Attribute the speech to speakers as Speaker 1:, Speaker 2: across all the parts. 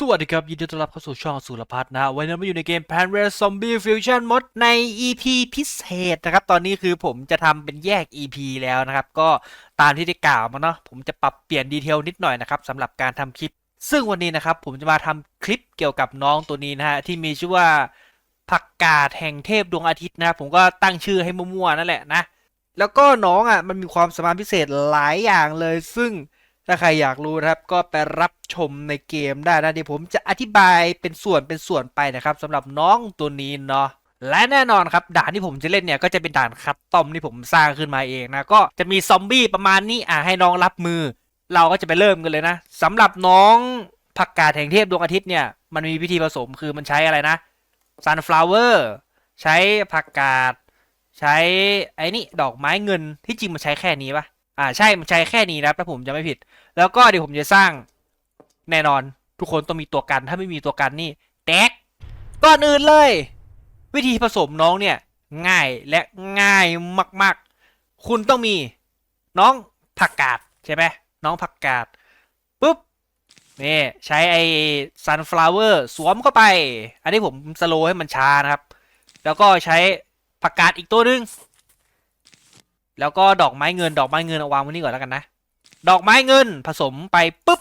Speaker 1: สวัสดีครับ ยินดีต้อนรับเข้าสู่ช่องสุรพัฒน์นะฮะวันนี้มาอยู่ในเกม Pan r a Zombie Fusion Mod ใน EP พิเศษนะครับ ตอนนี้คือผมจะทำเป็นแยก EP แล้วนะครับ ก็ตามที่ได้กล่าวมาเนาะผมจะปรับเปลี่ยนดีเทลนิดหน่อยนะครับสำหรับการทำคลิป ซึ่งวันนี้นะครับ ผมจะมาทำคลิปเกี่ยวกับน้องตัวนี้นะฮะ ที่มีชื่อว่าผักกาดแห่งเทพดวงอาทิตย์นะครับผมก็ตั้งชื่อให้มั่วๆนั่นแหละนะแล้วก็น้องอะมันมีความสามารถพิเศษหลายอย่างเลยซึ่ง ถ้าใครอยากรู้นะครับก็ไปรับชมในเกมได้นะเดี๋ยวผมจะอธิบายเป็นส่วนเป็นส่วนไปนะครับสำหรับน้องตัวนี้เนาะและแน่นอนครับด่านที่ผมจะเล่นเนี่ยก็จะเป็นด่านคัสตอมที่ผมสร้างขึ้นมาเองนะก็จะมีซอมบี้ประมาณนี้อะให้น้องรับมือ เราก็จะไปเริ่มกันเลยนะสำหรับน้องผักกาดแห่งเทพดวงอาทิตย์เนี่ยมันมีวิธีผสมคือมันใช้อะไรนะ sunflower ใช้ผักกาด ใช้ไอ้นี่ดอกไม้เงินที่จริงมันใช้แค่นี้ปะ อ่าใช่มันใช้แค่นี้นะถ้าผมจะไม่ผิด แล้วก็เดี๋ยวผมจะสร้างแน่นอนทุกคนต้องมีตัวกันถ้าไม่มีตัวกันนี่แตกก่อนอื่นเลย วิธีผสมน้องเนี่ยง่ายและง่ายมาก ๆ คุณต้องมีน้องผักกาดใช่ไหมน้องผักกาดปุ๊บนี่ใช้ไอ้ sunflower สวมเข้าไป อันนี้ผมสโลให้มันช้านะครับ แล้วก็ใช้ผักกาดอีกตัวหนึง แล้วก็ดอกไม้เงิน ดอกไม้เงินเอาวางไว้นี่ก่อนแล้วกันนะ ดอกไม้เงินผสมไปปุ๊บ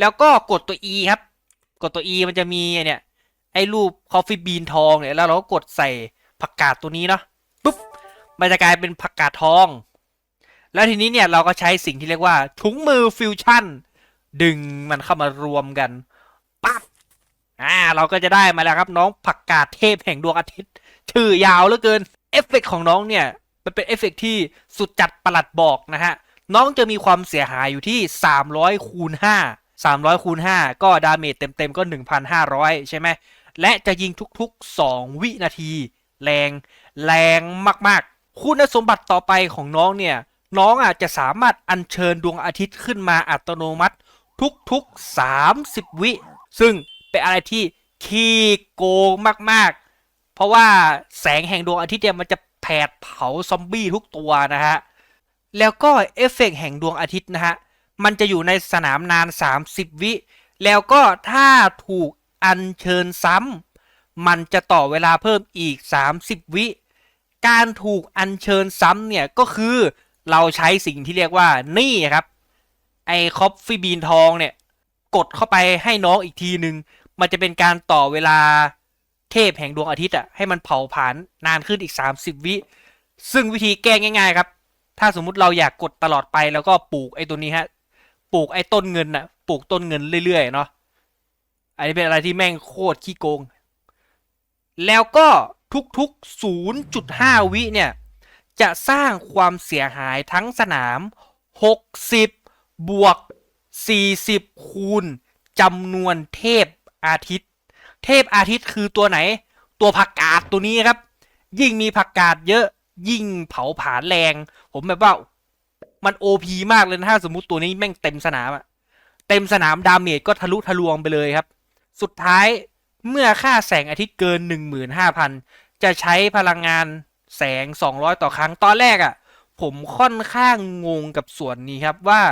Speaker 1: แล้วก็กดตัว E ครับ กดตัว E มันจะมีเนี่ยไอ้รูปคอฟฟี่บีนทองเนี่ยแล้วเราก็กดใส่ผักกาดตัวนี้เนาะปุ๊บมันจะกลายเป็นผักกาดทอง แล้วทีนี้เนี่ยเราก็ใช้สิ่งที่เรียกว่าถุงมือฟิวชั่น ดึงมันเข้ามารวมกันปั๊บอ่าเราก็จะได้มาแล้วครับน้องผักกาดเทพแห่งดวงอาทิตย์ ชื่อยาวเหลือเกินเอฟเฟกต์ของน้องเนี่ย มันเป็นเอฟเฟกต์ที่สุดจัดประหลัดบอกนะฮะ น้องจะมีความเสียหายอยู่ที่ 300คูณ5 300คูณ5ก็ดาเมจเต็มๆก็ 1,500 ใช่ไหม และจะยิงทุกๆ 2 วินาที แรง แรงมากๆ คุณสมบัติต่อไปของน้องเนี่ย น้องอาจจะสามารถอัญเชิญดวงอาทิตย์ขึ้นมาอัตโนมัติ ทุกๆ 30 วิ ซึ่งเป็นอะไรที่ขี้โกงมากๆ เพราะว่าแสงแห่งดวงอาทิตย์เนี่ยมันจะแผดเผาซอมบี้ทุกตัวนะฮะ แล้วก็เอฟเฟกต์แห่งดวงอาทิตย์นะฮะ มันจะอยู่ในสนามนาน 30 วิ แล้วก็ถ้าถูกอัญเชิญซ้ำมันจะต่อเวลาเพิ่มอีก 30 วิ การถูกอัญเชิญซ้ำเนี่ยก็คือเราใช้สิ่งที่เรียกว่านี่ครับ ไอ้คอฟฟี่บีนทองเนี่ย กดเข้าไปให้น้องอีกทีหนึ่งมันจะเป็นการต่อเวลา เทพแห่งดวงอาทิตย์อะให้มันเผาผลาญนานขึ้นอีก 30 วิ ซึ่งวิธีแก้ง่าย ๆ ครับ ถ้าสมมุติเราอยากกดตลอดไปแล้วก็ปลูกไอ้ตัวนี้ฮะปลูกไอ้ต้นเงินน่ะปลูกต้นเงินเรื่อยๆเนาะอันนี้เป็นอะไรที่แม่งโคตรขี้โกง แล้วก็ทุกๆ 0.5 วิเนี่ย จะสร้างความเสียหายทั้งสนาม 60 บวก 40 คูณจำนวนเทพอาทิตย์ เทพอาทิตย์คือตัวไหน ตัวผักกาดตัวนี้ครับ ยิ่งมีผักกาดเยอะ ยิ่งเผาผลาญแรง ผมแบบว่ามันโอพีมากเลยนะถ้าสมมติตัวนี้แม่งเต็มสนามอะเต็มสนามดาเมจก็ทะลุทะลวงไปเลยครับ สุดท้ายเมื่อค่าแสงอาทิตย์เกิน 15,000 จะใช้พลังงานแสง 200 ต่อครั้ง ตอนแรกอะผมค่อนข้างงงกับส่วนนี้ครับว่า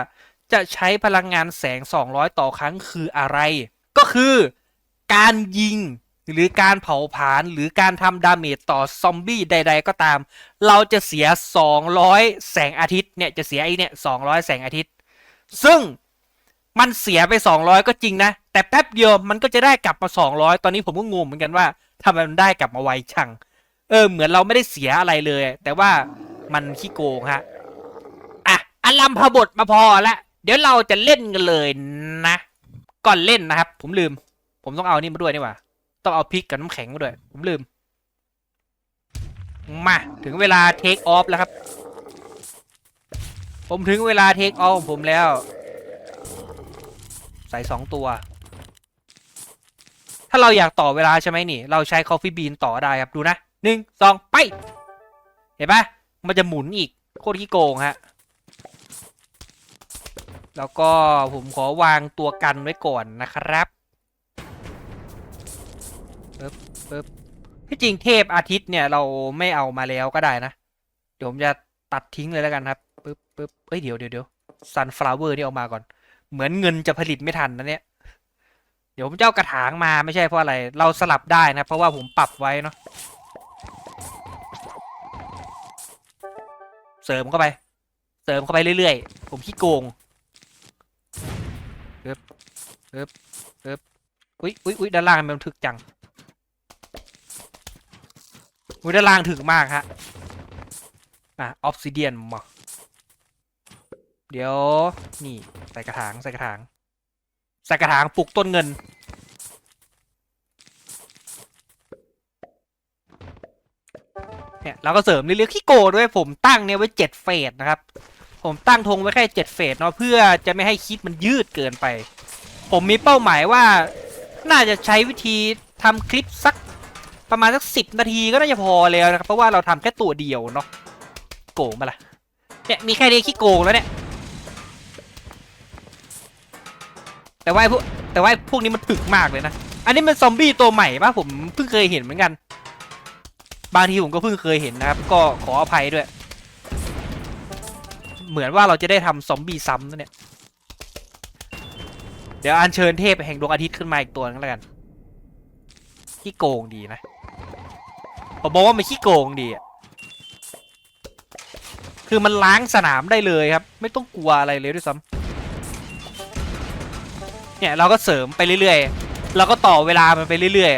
Speaker 1: จะใช้พลังงานแสง 200 ต่อครั้งคืออะไร ก็คือ การยิงหรือการเผาผลาญหรือการทำดาเมจต่อซอมบี้ใด ๆ ก็ตาม เราจะเสีย 200 แสงอาทิตย์เนี่ยจะเสียไอ้เนี่ย 200 แสงอาทิตย์ ซึ่งมันเสียไป 200 ก็จริงนะ แต่แป๊บเดียวมันก็จะได้กลับมา 200 ตอนนี้ผมก็งงเหมือนกันว่าทำไมมันได้กลับมาไวจัง เออ เหมือนเราไม่ได้เสียอะไรเลย แต่ว่ามันขี้โกงฮะอะอลัมพบทมาพอละเดี๋ยวเราจะเล่นกันเลยนะ ก่อนเล่นนะครับ ผมลืม ผมต้องเอานี่มาด้วยนี่หว่าต้องเอาพริกกับน้ำแข็งมาด้วย ผมลืม มา ถึงเวลาเทคออฟแล้วครับ ผมถึงเวลาเทคออฟของผมแล้ว ใส่สองตัว ถ้าเราอยากต่อเวลาใช่ไหมนี่ เราใช้ Coffee Bean ต่อได้ครับ ดูนะหนึ่งสองไป เห็นปะมันจะหมุนอีก โคตรขี้โกงฮะ แล้วก็ผมขอวางตัวกันไว้ก่อนนะครับ ปึ๊บที่จริงเทพอาทิตย์เนี่ยเราไม่เอามาแล้วก็ได้นะ เดี๋ยวผมจะตัดทิ้งเลยแล้วกันครับปึ๊บปึ๊บเอ้ยเดี๋ยวเดี๋ยวเดี๋ยวซันฟลาวเวอร์นี่เอามาก่อน เหมือนเงินจะผลิตไม่ทันนะเนี่ย เดี๋ยวผมจะเอากระถางมาไม่ใช่เพราะอะไร เราสลับได้นะ เพราะว่าผมปรับไว้เนาะ เสริมเข้าไป เสริมเข้าไปเรื่อยๆ ผมขี้โกงเอ๊บเอ๊บเอ๊บอุ้ยอุ้ยอุ้ยด้านล่างมันถึกจัง อุ้ยด้านล่างถึกมากฮะ อะออฟซิเดียนมาเดี๋ยว นี่ใส่กระถางใส่กระถางใส่กระถางปลูกต้นเงิน เนี่ยเราก็เสริมเรื่อยๆขี้โกด้วยผมตั้งเนี่ยไว้เจ็ดเฟสนะครับ ผมตั้งธงไว้แค่เจ็ดเฟสเนาะเพื่อจะไม่ให้คลิปมันยืดเกินไป ผมมีเป้าหมายว่า น่าจะใช้วิธีทำคลิปสัก ประมาณสักสิบนาทีก็น่าจะพอแล้วนะครับเพราะว่าเราทำแค่ตัวเดียวเนาะโกงมาละเนี่ยมีแค่นี้ขี้โกงแล้วเนี่ยแต่ว่าพวกแต่ว่าพวกนี้มันถึกมากเลยนะอันนี้มันซอมบี้ตัวใหม่ปะผมเพิ่งเคยเห็นเหมือนกัน บางทีผมก็เพิ่งเคยเห็นนะครับ ก็ขออภัยด้วย เหมือนว่าเราจะได้ทำซอมบี้ซ้ำนะเนี่ยเดี๋ยวอัญเชิญเทพแห่งดวงอาทิตย์ขึ้นมาอีกตัวนึงแล้วกันขี้โกงดีนะ ผมบอกว่ามันขี้โกงดีอะคือมันล้างสนามได้เลยครับ ไม่ต้องกลัวอะไรเลยด้วยซ้ำเนี่ยเราก็เสริมไปเรื่อยๆเราก็ต่อเวลามันไปเรื่อย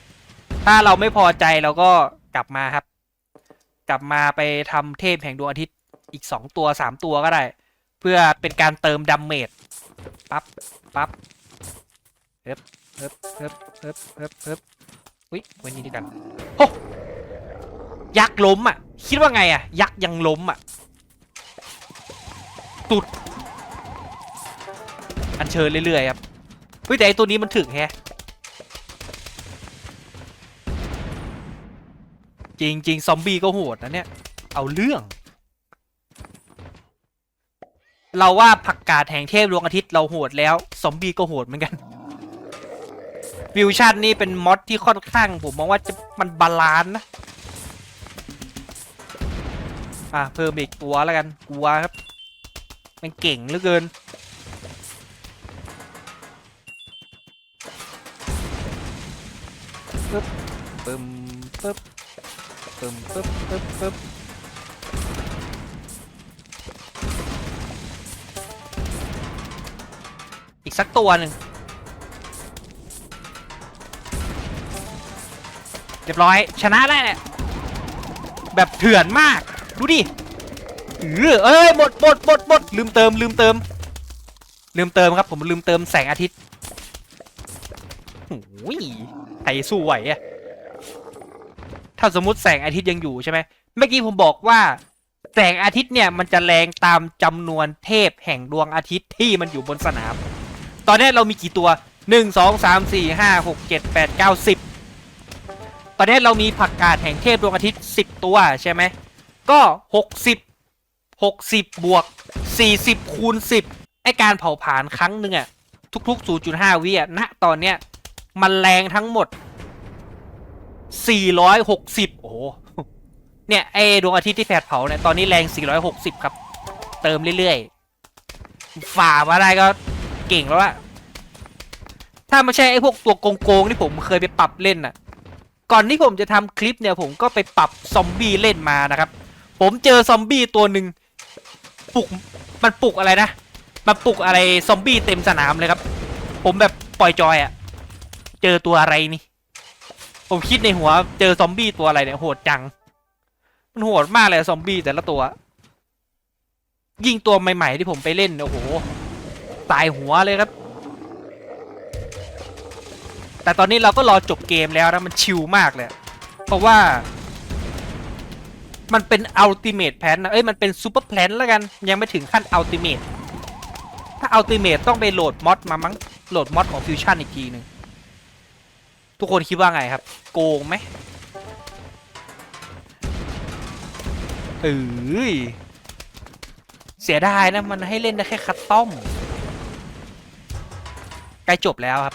Speaker 1: ๆถ้าเราไม่พอใจเราก็กลับมาครับ กลับมาไปทำเทพแห่งดวงอาทิตย์อีกสองตัวสามตัวก็ได้ เพื่อเป็นการเติมดัมเมจปั๊บปั๊บเฮ้บเฮ้บเฮ้บเฮ้บเฮ้บเฮ้บอุ้ยไวันนี้ดีกันโอ้ ยักษ์ล้มอะ คิดว่าไงอะ ยักษ์ยังล้มอะ ตุด อันเชิญเรื่อยๆครับเฮ้ยแต่ไอตัวนี้มันถึงแฮะจริงจริงๆซอมบี้ก็โหดนะเนี่ย เอาเรื่อง เราว่าผักกาดแห่งเทพดวงอาทิตย์เราโหดแล้ว ซอมบี้ก็โหดเหมือนกันฟิวชั่นนี่เป็นมอดที่ค่อนข้างผมมองว่าจะมันบาลานซ์นะ อะเพิ่มอีกตัวแล้วกันกลัวครับ มันเก่งเหลือเกิน ปึ๊บ ปึ้มปึ๊บ ปึ้มปึ๊บปึ๊บปึ๊บอีกสักตัวหนึ่งเรียบร้อยชนะได้เนี่ยแบบเถื่อนมาก ดูดิเออเอ้ยหมดหมดหมดหมดลืมเติมลืมเติม ลืมเติมครับผมลืมเติมแสงอาทิตย์โอ้ยใครสู้ไหวอะถ้าสมมติแสงอาทิตย์ยังอยู่ใช่ไหมเมื่อกี้ผมบอกว่า แสงอาทิตย์เนี่ยมันจะแรงตามจำนวนเทพแห่งดวงอาทิตย์ที่มันอยู่บนสนาม ตอนนี้เรามีกี่ตัวหนึ่งสองสามสี่ห้าหกเจ็ดแปดเก้าสิบตอนนี้เรามีผักกาดแห่งเทพดวงอาทิตย์สิบตัวใช่ไหม ก็หกสิบหกสิบบวกสี่สิบคูณสิบไอการเผาผลาญครั้งหนึ่งอะทุกๆ0.5วิอะณตอนเนี้ยมันแรงทั้งหมด460โอ้โหเนี่ยไอดวงอาทิตย์ที่แผดเผาเนี่ยตอนนี้แรง460ครับ เติมเรื่อยๆ ฝ่ามาได้ก็เก่งแล้วอะถ้าไม่ใช่ไอพวกตัวโกงๆที่ผมเคยไปปรับเล่นน่ะ ก่อนที่ผมจะทำคลิปเนี่ยผมก็ไปปรับซอมบี้เล่นมานะครับ ผมเจอซอมบี้ตัวหนึ่งปลุกมันปลุกอะไรนะมันปลุกอะไรซอมบี้เต็มสนามเลยครับ ผมแบบปล่อยจอยอะเจอตัวอะไรนี่ ผมคิดในหัวเจอซอมบี้ตัวอะไรเนี่ยโหดจัง มันโหดมากเลยซอมบี้แต่ละตัว ยิ่งตัวใหม่ ๆ ที่ผมไปเล่นเนี่ยโอ้โหตายหัวเลยครับ แต่ตอนนี้เราก็รอจบเกมแล้วนะมันชิลมากเลย เพราะว่า มันเป็นอัลติเม e แพนนะเอ้ยมันเป็นซูเปอร์แพนแล้วกัน ยังไม่ถึงขั้นอัลติเม e ถ้าอัลติเม e ต้องไปโหลดมอดมามั้งโหลดมอดของฟิวชั่นอีกทีหนึ่งทุกคนคิดว่าไงครับ โกงไหมเอ้ยเสียดายนะ มันให้เล่นได้แค่คัตตอมใกล้จบแล้วครับ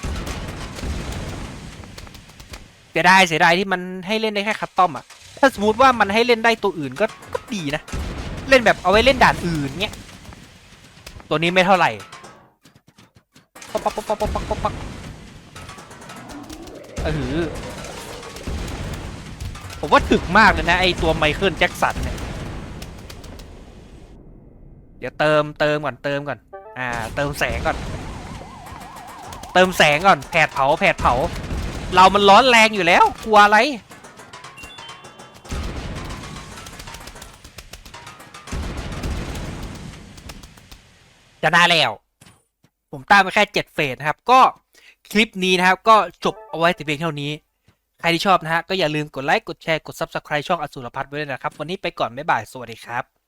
Speaker 1: เสียดายเสียดายที่มันให้เล่นได้แค่คัตตอมอะ ถ้าสมมติว่ามันให้เล่นได้ตัวอื่นก็ก็ดีนะ เล่นแบบเอาไว้เล่นด่านอื่นเงี้ย ตัวนี้ไม่เท่าไหร่ป๊อกป๊อกป๊อกป๊อกป๊อกป๊อกป๊อกเออผมว่าถึกมากเลยนะไอตัวไมเคิลแจ็คสันเนี่ย เดี๋ยวเติมเติมก่อนเติมก่อน อ่า เติมแสงก่อน เติมแสงก่อนแผดเผาแผดเผา เรามันร้อนแรงอยู่แล้ว กลัวอะไร จะน่าแล้ว ผมตามไปแค่เจ็ดเฟสนะครับ ก็คลิปนี้นะครับ ก็จบเอาไว้แต่เพียงเท่านี้ ใครที่ชอบนะฮะก็อย่าลืมกดไลค์กดแชร์กด Subscribe ช่องอสุรพัฒน์ไว้ด้วยนะครับ วันนี้ไปก่อนบ๊ายบายสวัสดีครับ